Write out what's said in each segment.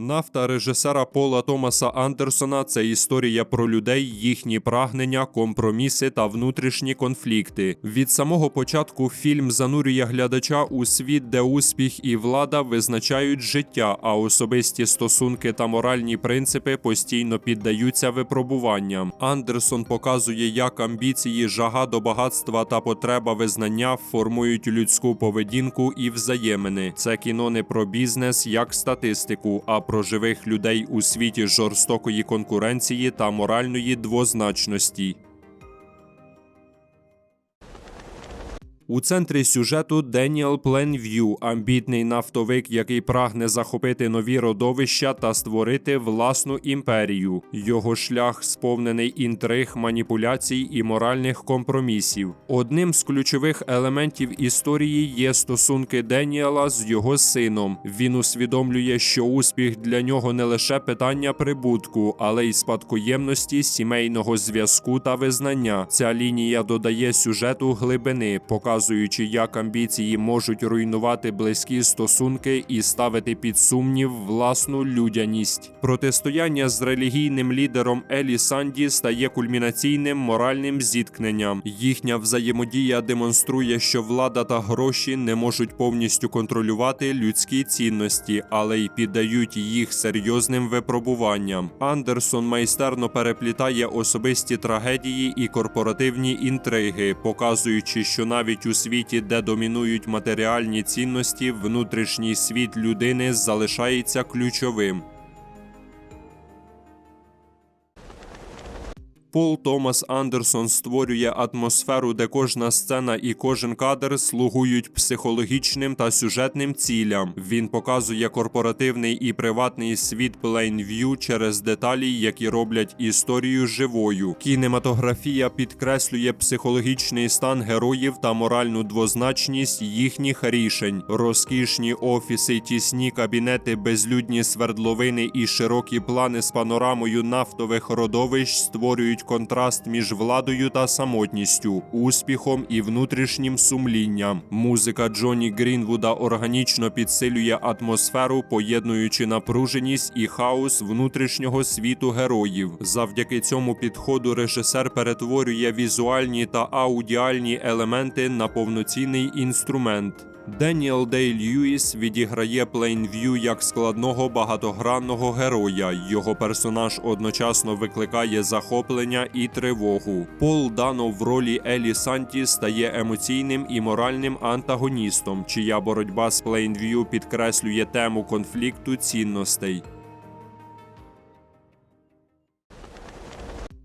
Нафта режисера Пола Томаса Андерсона це історія про людей, їхні прагнення, компроміси та внутрішні конфлікти. Від самого початку фільм занурює глядача у світ, де успіх і влада визначають життя, а особисті стосунки та моральні принципи постійно піддаються випробуванням. Андерсон показує, як амбіції, жага до багатства та потреба визнання формують людську поведінку і взаємини. Це кіно не про бізнес як статистику, а про живих людей у світі жорстокої конкуренції та моральної двозначності. У центрі сюжету Деніел Пленв'ю, амбітний нафтовик, який прагне захопити нові родовища та створити власну імперію. Його шлях сповнений інтриг, маніпуляцій і моральних компромісів. Одним з ключових елементів історії є стосунки Деніела з його сином. Він усвідомлює, що успіх для нього не лише питання прибутку, але й спадкоємності сімейного зв'язку та визнання. Ця лінія додає сюжету глибини, показуючи, як амбіції можуть руйнувати близькі стосунки і ставити під сумнів власну людяність. Протистояння з релігійним лідером Елі Санді стає кульмінаційним моральним зіткненням. Їхня взаємодія демонструє, що влада та гроші не можуть повністю контролювати людські цінності, але й піддають їх серйозним випробуванням. Андерсон майстерно переплітає особисті трагедії і корпоративні інтриги, показуючи, що навіть у світі, де домінують матеріальні цінності, внутрішній світ людини залишається ключовим. Пол Томас Андерсон створює атмосферу, де кожна сцена і кожен кадр слугують психологічним та сюжетним цілям. Він показує корпоративний і приватний світ Plainview через деталі, які роблять історію живою. Кінематографія підкреслює психологічний стан героїв та моральну двозначність їхніх рішень. Розкішні офіси, тісні кабінети, безлюдні свердловини і широкі плани з панорамою нафтових родовищ створюють контраст між владою та самотністю, успіхом і внутрішнім сумлінням. Музика Джонні Грінвуда органічно підсилює атмосферу, поєднуючи напруженість і хаос внутрішнього світу героїв. Завдяки цьому підходу режисер перетворює візуальні та аудіальні елементи на повноцінний інструмент. Деніел Дей Льюіс відіграє Плейнв'ю як складного багатогранного героя. Його персонаж одночасно викликає захоплення і тривогу. Пол Дано в ролі Елі Санті стає емоційним і моральним антагоністом, чия боротьба з Плейнв'ю підкреслює тему конфлікту цінностей.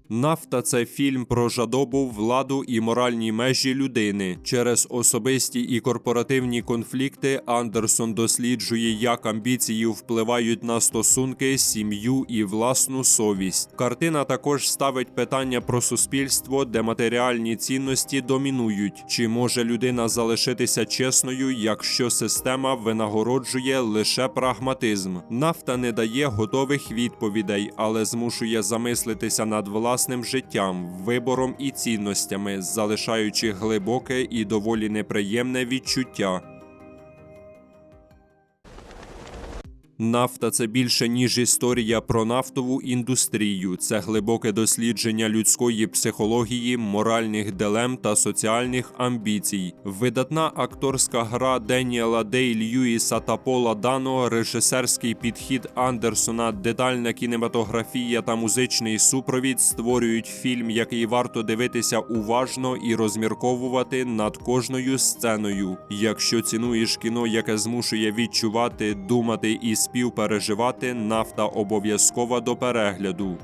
Нафта це фільм про жадобу, владу і моральні межі людини. Через особисті і корпоративні конфлікти Андерсон досліджує, як амбіції впливають на стосунки, сім'ю і власну совість. Картина також ставить питання про суспільство, де матеріальні цінності домінують. Чи може людина залишитися чесною, якщо система винагороджує лише прагматизм? Нафта не дає готових відповідей, але змушує замислитися над власним власним життям, вибором і цінностями, залишаючи глибоке і доволі неприємне відчуття. Нафта це більше ніж історія про нафтову індустрію. Це глибоке дослідження людської психології, моральних дилем та соціальних амбіцій. Видатна акторська гра Деніела Дей Льюіса та Пола Дано, режисерський підхід Андерсона, детальна кінематографія та музичний супровід створюють фільм, який варто дивитися уважно і розмірковувати над кожною сценою. Якщо цінуєш кіно, яке змушує відчувати, думати і співпереживати, нафта обов'язкова до перегляду.